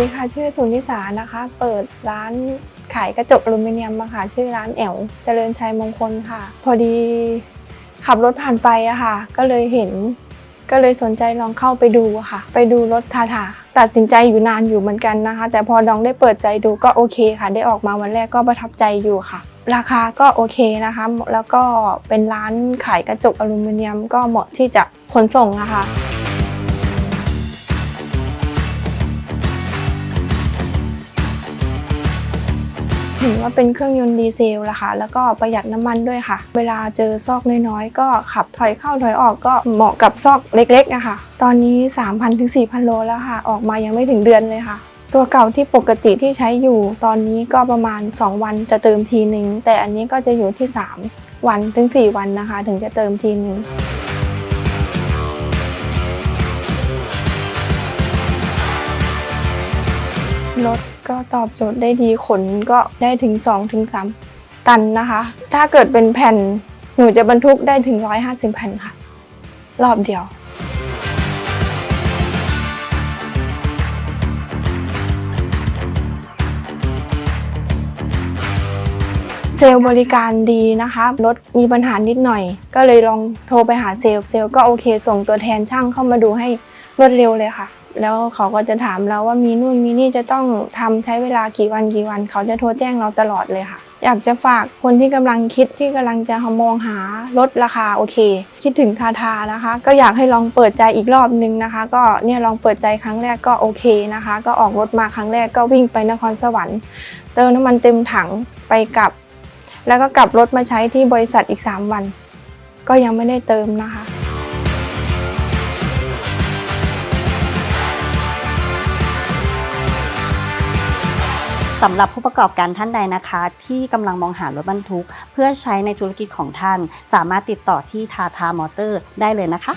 ดีค่ะ ชื่อสุนิสานะคะ เปิดร้านขายกระจกอลูมิเนียมมาค่ะ ชื่อร้านแอวเจริญชัยมงคลค่ะ พอดีขับรถผ่านไปอะค่ะ ก็เลยเห็น ก็เลยสนใจลองเข้าไปดูค่ะ ไปดูรถทาทาตัดสินใจอยู่นานอยู่เหมือนกันนะคะ แต่พอลองได้เปิดใจดูก็โอเคค่ะ ได้ออกมาวันแรกก็ประทับใจอยู่ค่ะ ราคาก็โอเคนะคะ แล้วก็เป็นร้านขายกระจกอลูมิเนียม ก็เหมาะที่จะขนส่งอะคะ เห็นว่าเป็นเครื่องยนต์ดีเซลละค่ะ แล้วก็ประหยัดน้ำมันด้วยค่ะ เวลาเจอซอกน้อยๆ ก็ขับถอยเข้าถอยออกก็เหมาะกับซอกเล็กๆอะคะตอนนี้ 3,000ถึง4,000 โลแล้วค่ะ ออกมายังไม่ถึงเดือนเลยค่ะ ตัวเก่าที่ปกติที่ใช้อยู่ ตอนนี้ก็ประมาณ 2 วันจะเติมทีหนึ่งแต่อันนี้ก็จะอยู่ที่ 3 วันถึง 4 วันนะคะ ถึงจะเติมทีหนึ่ง รถก็ตอบโจทย์ได้ดีขนก็ได้ถึง2ถึง3ตันนะคะ ถ้าเกิดเป็นแผ่นหนูจะบรรทุกได้ถึง 150 แผ่นค่ะ รอบเดียว เซลบริการดีนะคะ รถมีปัญหานิดหน่อย ก็เลยลองโทรไปหาเซลเซลก็โอเค ส่งตัวแทนช่างเข้ามาดูให้รวดเร็วเลยค่ะ แล้วเขาก็จะถามเราว่ามีนู่นมีนี่จะต้องทำใช้เวลากี่วันกี่วัน เขาจะโทรแจ้งเราตลอดเลยค่ะ อยากจะฝากคนที่กำลังคิดที่กำลังจะมองหารถราคาโอเค คิดถึงทาทานะคะ ก็อยากให้ลองเปิดใจอีกรอบนึงนะคะ ก็เนี่ยลองเปิดใจครั้งแรกก็โอเคนะคะ ก็ออกรถมาครั้งแรกก็วิ่งไปนครสวรรค์ เติมน้ำมันเต็มถังไปกลับ แล้วก็กลับรถมาใช้ที่บริษัทอีก 3 วัน ก็ยังไม่ได้เติมนะคะ สำหรับผู้ประกอบการท่านใดนะคะ ที่กำลังมองหารถบรรทุก เพื่อใช้ในธุรกิจของท่าน สามารถติดต่อที่ทาทามอเตอร์ได้เลยนะคะ